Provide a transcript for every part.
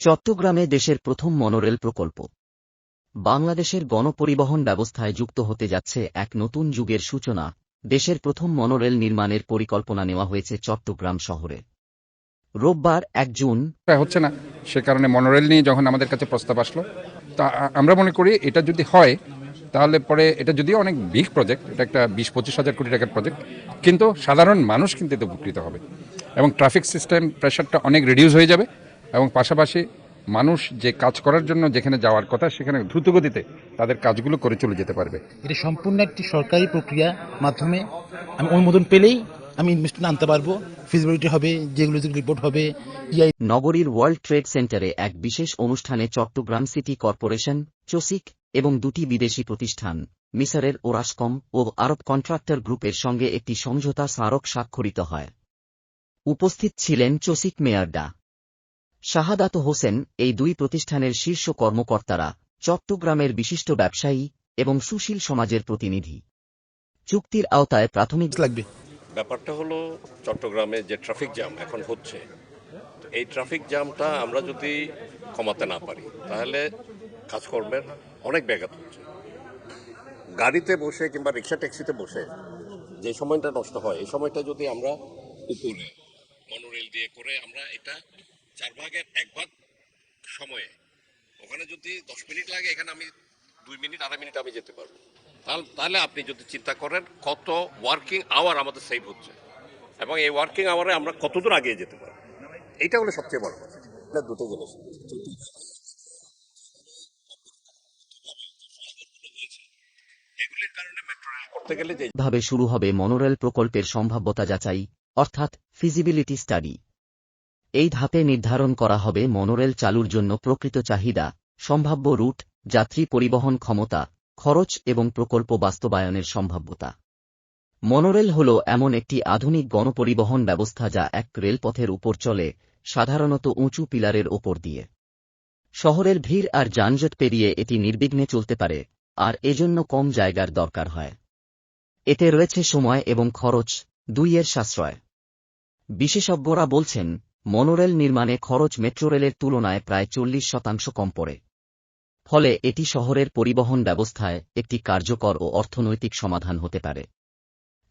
চট্টগ্রামে দেশের প্রথম মনোরেল প্রকল্প। বাংলাদেশের গণপরিবহন ব্যবস্থায় যুক্ত হতে যাচ্ছে এক নতুন যুগের সূচনা। দেশের প্রথম মনোরেল নির্মাণের পরিকল্পনা নেওয়া হয়েছে চট্টগ্রাম শহরে। রোববার এক জুন। হচ্ছে না, সে কারণে মনোরেল নিয়ে যখন আমাদের কাছে প্রস্তাব আসলো, তা আমরা মনে করি এটা যদি হয়, তাহলে পরে এটা যদিও অনেক বিগ প্রজেক্ট এটা একটা বিশ পঁচিশ হাজার কোটি টাকার প্রজেক্ট কিন্তু সাধারণ মানুষ কিন্তু এতে উপকৃত হবে। এবং ট্রাফিক সিস্টেম প্রেশারটা অনেক রিডিউস হয়ে যাবে। এবং পাশাপাশি মানুষ যে কাজ করার জন্য যেখানে যাওয়ার কথা সেখানে দ্রুতগতিতে তাদের কাজগুলো করে চলে যেতে পারবে। এটা সম্পূর্ণ একটি সরকারি প্রক্রিয়া মাধ্যমে আমি অনুমোদন পেলেই আমি ইনভেস্টমেন্ট আনতে পারব। ফিজিবিলিটি হবে যেগুলো রিপোর্ট হবে ইআই নগরীর ওয়ার্ল্ড ট্রেড সেন্টারে এক বিশেষ অনুষ্ঠানে চট্টগ্রাম সিটি কর্পোরেশন চসিক এবং দুটি বিদেশি প্রতিষ্ঠান মিসারের ওরাসকম ও আরব কন্ট্রাক্টর গ্রুপের সঙ্গে একটি সমঝোতা স্মারক স্বাক্ষরিত হয়। উপস্থিত ছিলেন চসিক মেয়র ডা। শাহাদাত হোসেন এই দুই প্রতিষ্ঠানের শীর্ষ কর্মকর্তারা চট্টগ্রামের বিশিষ্ট ব্যবসায়ী এবং সুশীল সমাজের প্রতিনিধি। চুক্তির আওতায় প্রাথমিক লাগবে। ব্যাপারটা হলো চট্টগ্রামে যে ট্রাফিক জ্যাম এখন হচ্ছে এই ট্রাফিক জ্যামটা আমরা যদি কমাতে না পারি তাহলে কাজকর্মের অনেক ব্যাঘাত হচ্ছে। গাড়িতে বসে কিংবা রিক্সা ট্যাক্সিতে বসে যে সময়টা নষ্ট হয় এই সময়টা যদি আমরা উপরে মনোরেল দিয়ে করে আমরা এটা চার ভাগের এক ভাগ সময়ে। ওখানে যদি দশ মিনিট লাগে, এখানে আমি দুই মিনিট আড়াই মিনিট আমি যেতে পারব। তাহলে আপনি যদি চিন্তা করেন, কত ওয়ার্কিং আওয়ার আমাদের সেভ হচ্ছে। এবং এই ওয়ার্কিং আওয়ারে আমরা কতদূর আগিয়ে যেতে পারি। এইটা হলো সবচেয়ে বড় কথা। এটা দুটো জিনিস ভাবে শুরু হবে মনোরেল প্রকল্পের সম্ভাব্যতা যাচাই, অর্থাৎ ফিজিবিলিটি স্টাডি এই ধাপে নির্ধারণ করা হবে মনোরেল চালুর জন্য প্রকৃত চাহিদা, সম্ভাব্য রুট, যাত্রী পরিবহন ক্ষমতা, খরচ এবং প্রকল্প বাস্তবায়নের সম্ভাব্যতা। মনোরেল হল এমন একটি আধুনিক গণপরিবহন ব্যবস্থা যা এক রেলপথের উপর চলে, সাধারণত উঁচু পিলারের ওপর দিয়ে। শহরের ভিড় আর যানজট পেরিয়ে এটি নির্বিঘ্নে চলতে পারে, আর এজন্য কম জায়গার দরকার হয়। এতে রয়েছে সময় এবং খরচ, দুইয়ের সাশ্রয়। বিশেষজ্ঞরা বলছেন মনোরেল নির্মাণে খরচ মেট্রো রেলের তুলনায় প্রায় চল্লিশ শতাংশ কম পড়ে। ফলে এটি শহরের পরিবহন ব্যবস্থায় একটি কার্যকর ও অর্থনৈতিক সমাধান হতে পারে।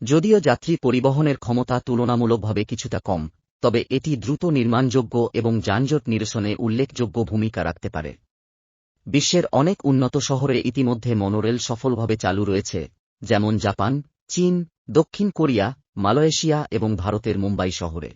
যদিও যাত্রী পরিবহনের ক্ষমতা তুলনামূলকভাবে কিছুটা কম, তবে এটি দ্রুত নির্মাণযোগ্য এবং যানজট নিরসনে উল্লেখযোগ্য ভূমিকা রাখতে পারে। বিশ্বের অনেক উন্নত শহরে ইতিমধ্যে মনোরেল সফলভাবে চালু রয়েছে, যেমন জাপান, চীন, দক্ষিণ কোরিয়া, মালয়েশিয়া এবং ভারতের মুম্বাই শহরে।